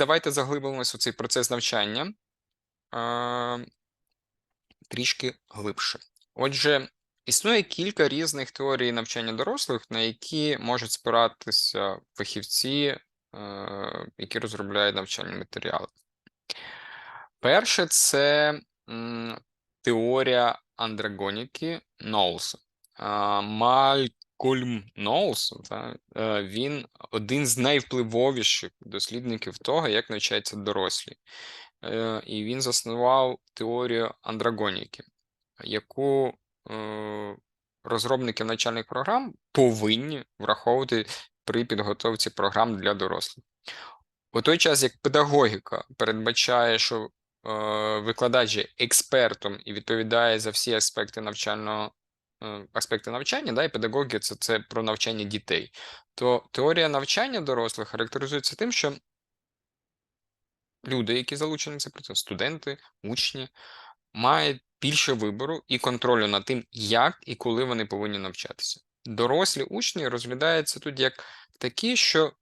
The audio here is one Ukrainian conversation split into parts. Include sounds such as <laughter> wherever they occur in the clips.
давайте заглибимося у цей процес навчання е, трішки глибше. Отже, існує кілька різних теорій навчання дорослих, на які можуть спиратися фахівці, е, які розробляють навчальні матеріали. Перше, це теорія андрагоніки Ноулса. А, Малькольм Ноулс, та, е, він один з найвпливовіших дослідників того, як навчаються дорослі. Е, І він заснував теорію андрагоніки, яку е, розробники навчальних програм повинні враховувати при підготовці програм для дорослих. У той час, як педагогіка передбачає, що викладач є експертом і відповідає за всі аспекти навчального аспекти навчання, да, і педагогія це, це про навчання дітей, то теорія навчання дорослих характеризується тим, що люди, які залучені в цей процес, студенти, учні, мають більше вибору і контролю над тим, як і коли вони повинні навчатися. Дорослі учні розглядаються тут як такі, що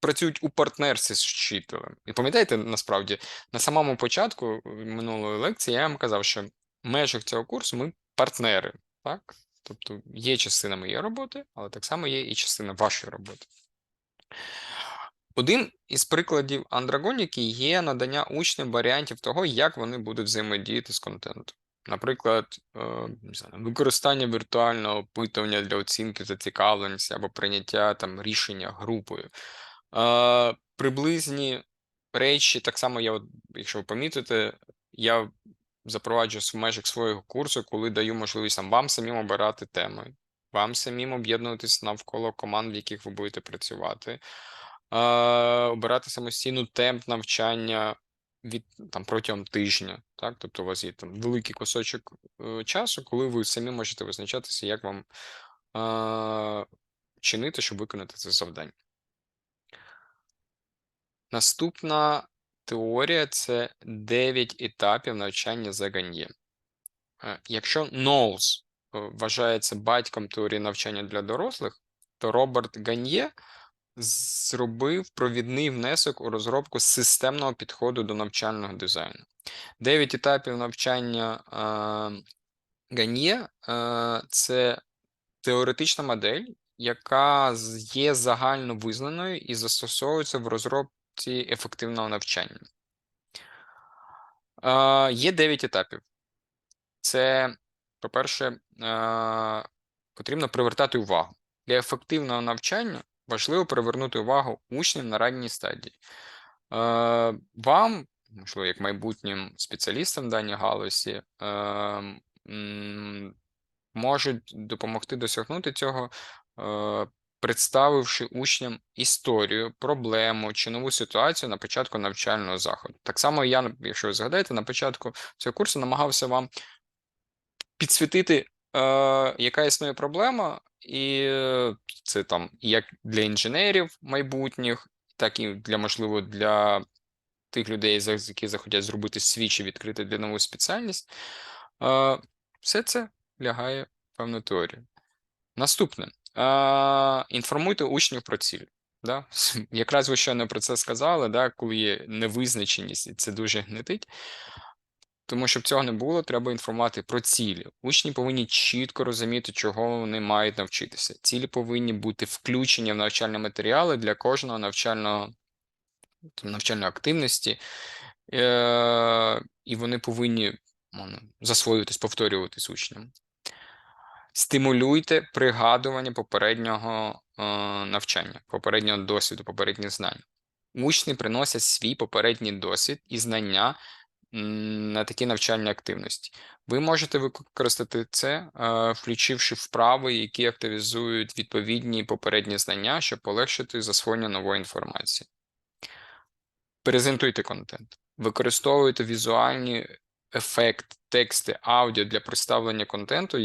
працюють у партнерстві з вчителем. І пам'ятаєте, насправді, на самому початку минулої лекції я вам казав, що в межах цього курсу ми партнери, так? Тобто є частина моєї роботи, але так само є і частина вашої роботи. Один із прикладів андрагоніки є надання учням варіантів того, як вони будуть взаємодіяти з контентом. Наприклад, е, використання віртуального опитування для оцінки зацікавленості або прийняття там рішення групою. Е, Приблизні речі, так само я, якщо ви помітите, я запроваджую в межах свого курсу, коли даю можливість там, вам самим обирати теми, вам самим об'єднуватись навколо команд, в яких ви будете працювати, е, обирати самостійну темп навчання від там протягом тижня. Так? Тобто у вас є там великий кусочок е, часу, коли ви самі можете визначатися, як вам е, чинити, щоб виконати це завдання. Наступна теорія це 9 етапів навчання за Ганьє. Е, Якщо Ноулс е, вважається батьком теорії навчання для дорослих, то Роберт Ганьє зробив провідний внесок у розробку системного підходу до навчального дизайну. 9 етапів навчання е, Ганьє е, це теоретична модель, яка є загально визнаною і застосовується в розробці ефективного навчання. Е, Є 9 етапів. Це, по-перше, е, потрібно привертати увагу. Для ефективного навчання важливо привернути увагу учнів на ранній стадії. Е, Вам, можливо, як майбутнім спеціалістам в даній галузі, е, можуть допомогти досягнути цього, представивши учням історію, проблему чи нову ситуацію на початку навчального заходу. Так само я, якщо ви згадаєте, на початку цього курсу намагався вам підсвітити, е, яка існує проблема, і е, це там як для інженерів майбутніх, так і для можливо для тих людей, які захотять зробити свій чи відкрити для нову спеціальність. Е, Все це лягає в певну теорію. Наступне. Інформуйте учнів про ціль. Да? <laughs> Якраз ви щойно про це сказали, да? коли є невизначеність, і це дуже гнетить. Тому щоб цього не було, треба інформувати про цілі. Учні повинні чітко розуміти, чого вони мають навчитися. Цілі повинні бути включені в навчальні матеріали для кожного навчального там, навчальної активності, е- і вони повинні ну, засвоюватись, повторюватись учням. Стимулюйте пригадування попереднього е, навчання, попереднього досвіду, попередніх знань. Учні приносять свій попередній досвід і знання на такі навчальні активності. Ви можете використати це, е, включивши вправи, які активізують відповідні попередні знання, щоб полегшити засвоєння нової інформації. Презентуйте контент, використовуйте візуальні ефекти, тексти, аудіо для представлення контенту,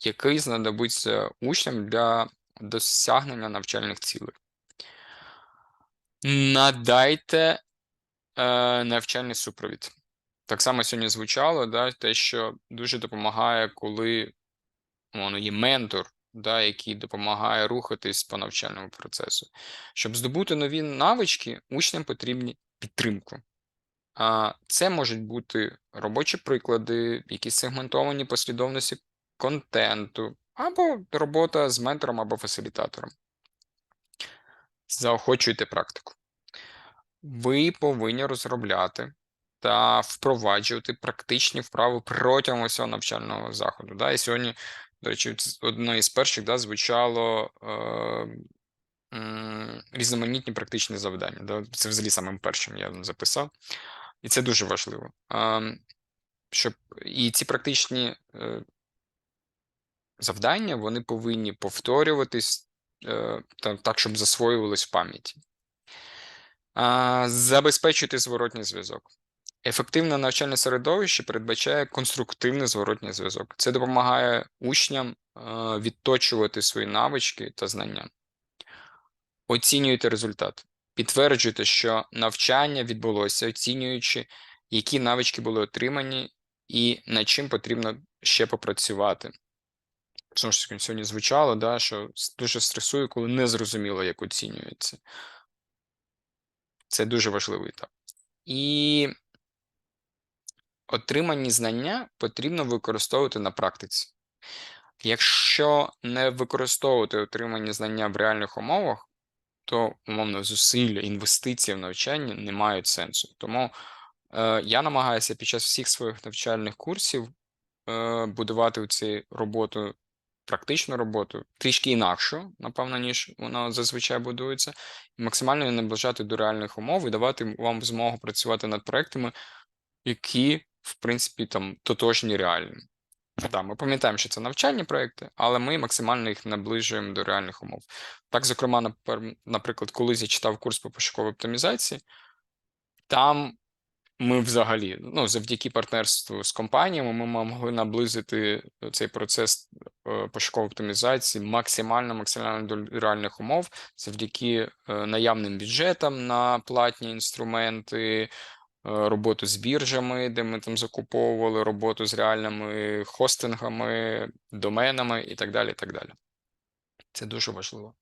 який знадобиться учням для досягнення навчальних цілей. Надайте е, навчальний супровід. Так само сьогодні звучало, да, те, що дуже допомагає, коли воно є ментор да, який допомагає рухатись по навчальному процесу. Щоб здобути нові навички, учням потрібні підтримку. Це можуть бути робочі приклади, якісь сегментовані послідовності контенту, або робота з ментором або фасилітатором. Заохочуйте практику. Ви повинні розробляти та впроваджувати практичні вправи протягом усього навчального заходу. Да? І сьогодні, до речі, одне із перших да, звучало е, різноманітні практичні завдання. Да? Це взагалі самим першим я записав. І це дуже важливо. А, щоб І ці практичні е, завдання вони повинні повторюватись е, так, щоб засвоювались в пам'яті. А, Забезпечуйте зворотній зв'язок. Ефективне навчальне середовище передбачає конструктивний зворотній зв'язок. Це допомагає учням е, відточувати свої навички та знання. Оцінюйте результат. Підтверджуйте, що навчання відбулося, оцінюючи, які навички були отримані і над чим потрібно ще попрацювати. Тому що сьогодні звучало, да, що дуже стресую, коли не зрозуміло, як оцінюється. Це дуже важливий етап. І отримані знання потрібно використовувати на практиці. Якщо не використовувати отримані знання в реальних умовах, то умовно зусилля, інвестиції в навчання не мають сенсу. Тому е, я намагаюся під час всіх своїх навчальних курсів е, будувати цю роботу, практичну роботу трішки інакшу, напевно, ніж вона зазвичай будується, і максимально наближати до реальних умов і давати вам змогу працювати над проектами, які, в принципі, там тотожні реальним. Так, ми пам'ятаємо, що це навчальні проекти, але ми максимально їх наближуємо до реальних умов. Так, зокрема, наприклад, колись я читав курс по пошуковій оптимізації, там ми взагалі, ну, завдяки партнерству з компаніями, ми могли наблизити цей процес е, пошукової оптимізації максимально максимально до реальних умов, завдяки е, наявним бюджетам на платні інструменти, Е, роботу з біржами, де ми там закуповували роботу з реальними хостингами, доменами і так далі. і так далі. Це дуже важливо.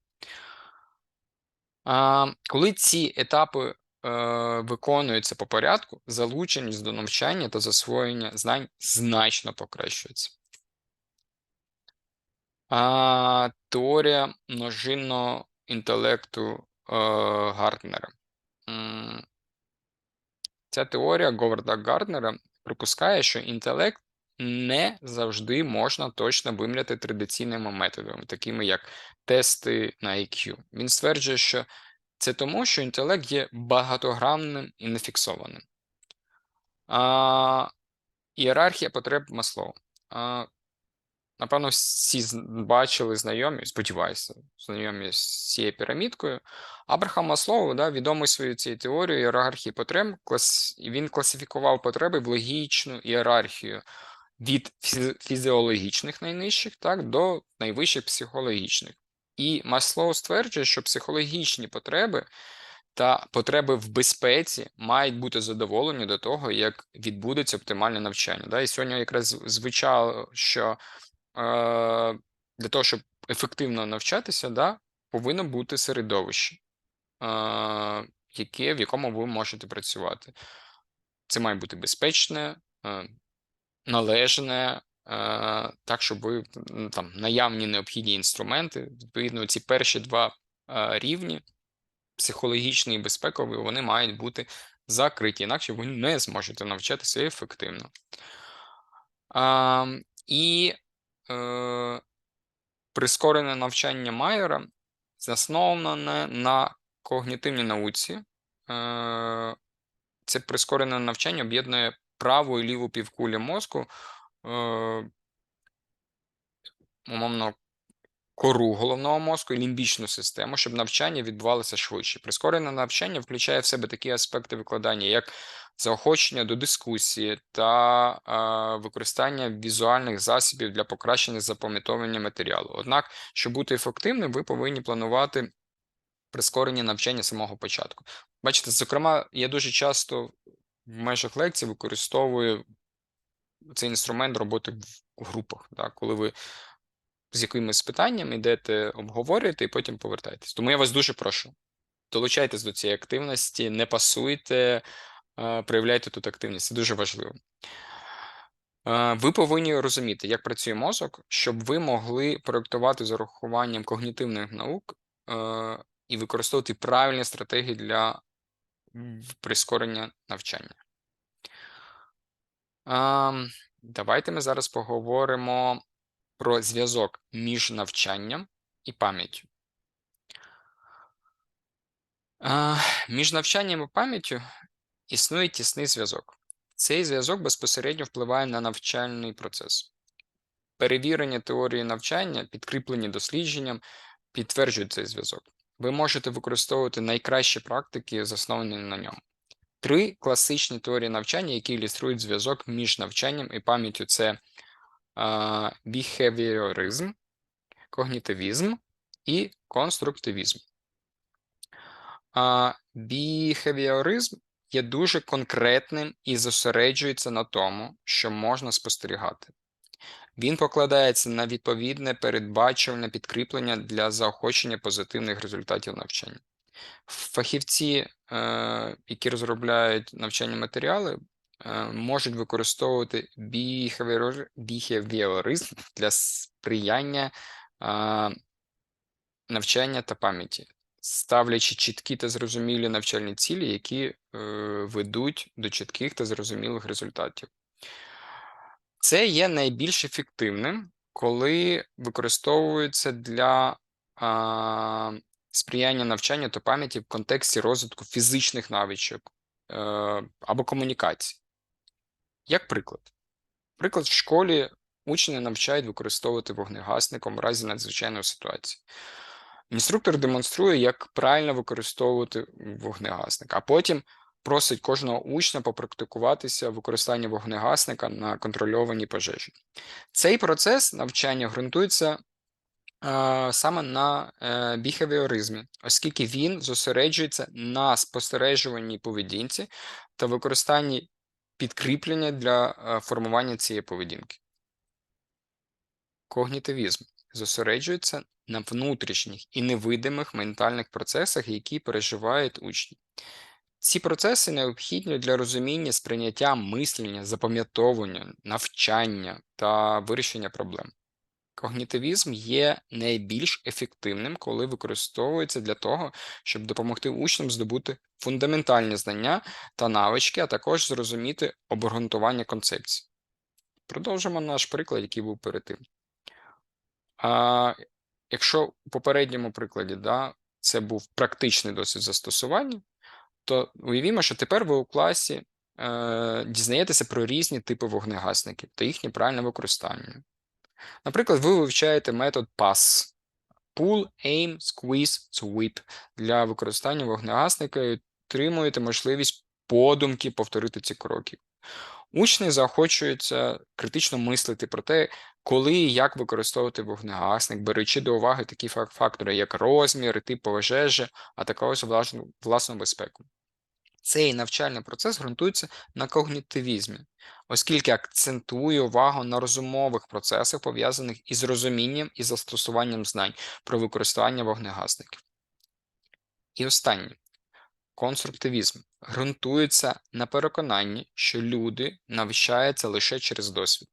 Коли ці етапи е, виконуються по порядку, залученість до навчання та засвоєння знань значно покращується. А, Теорія множинного інтелекту е, Гартнера. Ця теорія Говарда Гарднера припускає, що інтелект не завжди можна точно виміряти традиційними методами, такими як тести на IQ. Він стверджує, що це тому, що інтелект є багатогранним і нефіксованим. А, Ієрархія потреб Маслоу. А, Напевно, всі бачили знайомі, сподіваюся, знайомі з цією пірамідкою. Абрахам Маслоу, да, відомий своєю цією теорією ієрархії потреб, клас... він класифікував потреби в логічну ієрархію від фізіологічних найнижчих так, до найвищих психологічних. І Маслоу стверджує, що психологічні потреби та потреби в безпеці мають бути задоволені до того, як відбудеться оптимальне навчання. Да? І сьогодні якраз звучало, що для того, щоб ефективно навчатися, да, повинно бути середовище, яке, в якому ви можете працювати. Це має бути безпечне, належне, так, щоб ви там наявні необхідні інструменти, відповідно, ці перші два рівні, психологічний і безпековий, вони мають бути закриті, інакше ви не зможете навчатися ефективно. І е, прискорене навчання Майера засноване на когнітивній науці. Е, Це прискорене навчання об'єднує праву і ліву півкулі мозку. Е, Умовно, кору головного мозку і лімбічну систему, щоб навчання відбувалося швидше. Прискорене навчання включає в себе такі аспекти викладання, як заохочення до дискусії та е, використання візуальних засобів для покращення запам'ятовування матеріалу. Однак, щоб бути ефективним, ви повинні планувати прискорення навчання самого початку. Бачите, зокрема, я дуже часто в межах лекцій використовую цей інструмент роботи в групах, так, коли ви з якимись питаннями, йдете, обговорюєте і потім повертаєтесь. Тому я вас дуже прошу. Долучайтесь до цієї активності, не пасуйте, е, проявляйте тут активність. Це дуже важливо. Е, Ви повинні розуміти, як працює мозок, щоб ви могли проєктувати з урахуванням когнітивних наук е, і використовувати правильні стратегії для прискорення навчання. Ем, Давайте ми зараз поговоримо про зв'язок між навчанням і пам'яттю. Між навчанням і пам'яттю існує тісний зв'язок. Цей зв'язок безпосередньо впливає на навчальний процес. Перевірення теорії навчання, підкріплені дослідженням, підтверджують цей зв'язок. Ви можете використовувати найкращі практики, засновані на ньому. Три класичні теорії навчання, які ілюструють зв'язок між навчанням і пам'яттю, це біхевіоризм, когнітивізм і конструктивізм. Біхевіоризм є дуже конкретним і зосереджується на тому, що можна спостерігати. Він покладається на відповідне передбачуване підкріплення для заохочення позитивних результатів навчання. Фахівці, е, які розробляють навчальні матеріали, е, можуть використовувати біхевіор- біхевіоризм для сприяння навчання та пам'яті, ставлячи чіткі та зрозумілі навчальні цілі, які е, ведуть до чітких та зрозумілих результатів. Це є найбільш ефективним, коли використовується для а, сприяння навчання та пам'яті в контексті розвитку фізичних навичок е, або комунікацій. Як приклад, приклад в школі учні навчають використовувати вогнегасником в разі надзвичайної ситуації. Інструктор демонструє, як правильно використовувати вогнегасник, а потім просить кожного учня попрактикуватися використання вогнегасника на контрольованій пожежі. Цей процес навчання ґрунтується саме на е, біхевіоризмі, оскільки він зосереджується на спостережуваній поведінці та використанні підкріплення для е, формування цієї поведінки. Когнітивізм зосереджується на внутрішніх і невидимих ментальних процесах, які переживають учні. Ці процеси необхідні для розуміння сприйняття мислення, запам'ятовування, навчання та вирішення проблем. Когнітивізм є найбільш ефективним, коли використовується для того, щоб допомогти учням здобути фундаментальні знання та навички, а також зрозуміти обґрунтування концепцій. Продовжимо наш приклад, який був перед тим. А, Якщо у попередньому прикладі да, це був практичний досвід застосування, то уявімо, що тепер ви у класі е, дізнаєтеся про різні типи вогнегасників та їхнє правильне використання. Наприклад, ви вивчаєте метод PASS Pull, Aim, Squeeze, Sweep для використання вогнегасника і отримуєте можливість подумки повторити ці кроки. Учні заохочуються критично мислити про те, коли і як використовувати вогнегасник, беручи до уваги такі фактори, як розмір, тип пожежі, а також власну, власну безпеку. Цей навчальний процес ґрунтується на когнітивізмі, оскільки акцентує увагу на розумових процесах, пов'язаних із розумінням і застосуванням знань про використання вогнегасників. І останнє конструктивізм ґрунтується на переконанні, що люди навчаються лише через досвід.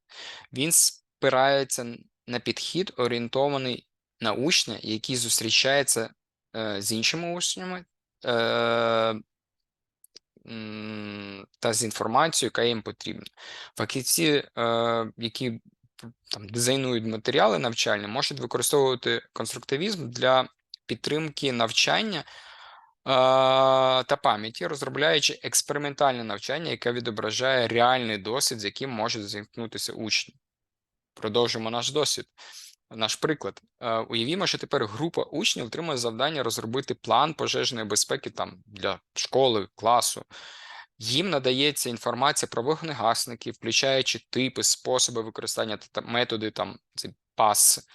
Він спирається на підхід, орієнтований на учня, який зустрічається е, з іншими учнями. Та з інформацією, яка їм потрібна. Фахівці, е, які там дизайнують матеріали навчальні, можуть використовувати конструктивізм для підтримки навчання е, та пам'яті, розробляючи експериментальне навчання, яке відображає реальний досвід, з яким можуть зімкнутися учні. Продовжимо наш досвід. Наш приклад. Е, уявімо, що тепер група учнів отримує завдання розробити план пожежної безпеки там для школи, класу. Їм надається інформація про вогнегасники, включаючи типи, способи використання та методи там пас.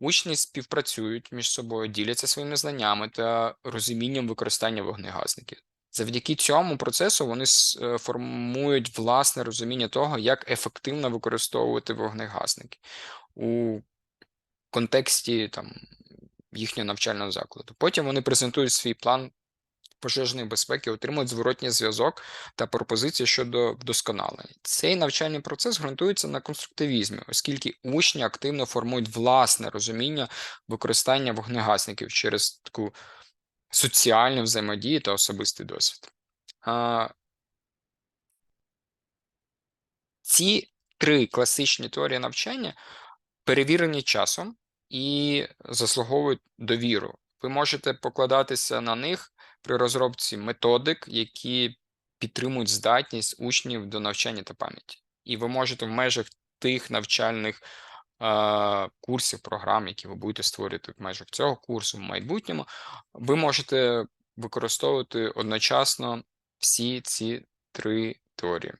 Учні співпрацюють між собою, діляться своїми знаннями та розумінням використання вогнегасників. Завдяки цьому процесу вони е, формують власне розуміння того, як ефективно використовувати вогнегасники. У контексті там їхнього навчального закладу. Потім вони презентують свій план пожежної безпеки, отримують зворотній зв'язок та пропозиції щодо вдосконалення. Цей навчальний процес ґрунтується на конструктивізмі, оскільки учні активно формують власне розуміння використання вогнегасників через таку соціальну взаємодію та особистий досвід. Ці три класичні теорії навчання перевірені часом і заслуговують довіру. Ви можете покладатися на них при розробці методик, які підтримують здатність учнів до навчання та пам'яті. І ви можете в межах тих навчальних е, курсів, програм, які ви будете створювати в межах цього курсу в майбутньому, ви можете використовувати одночасно всі ці три теорії.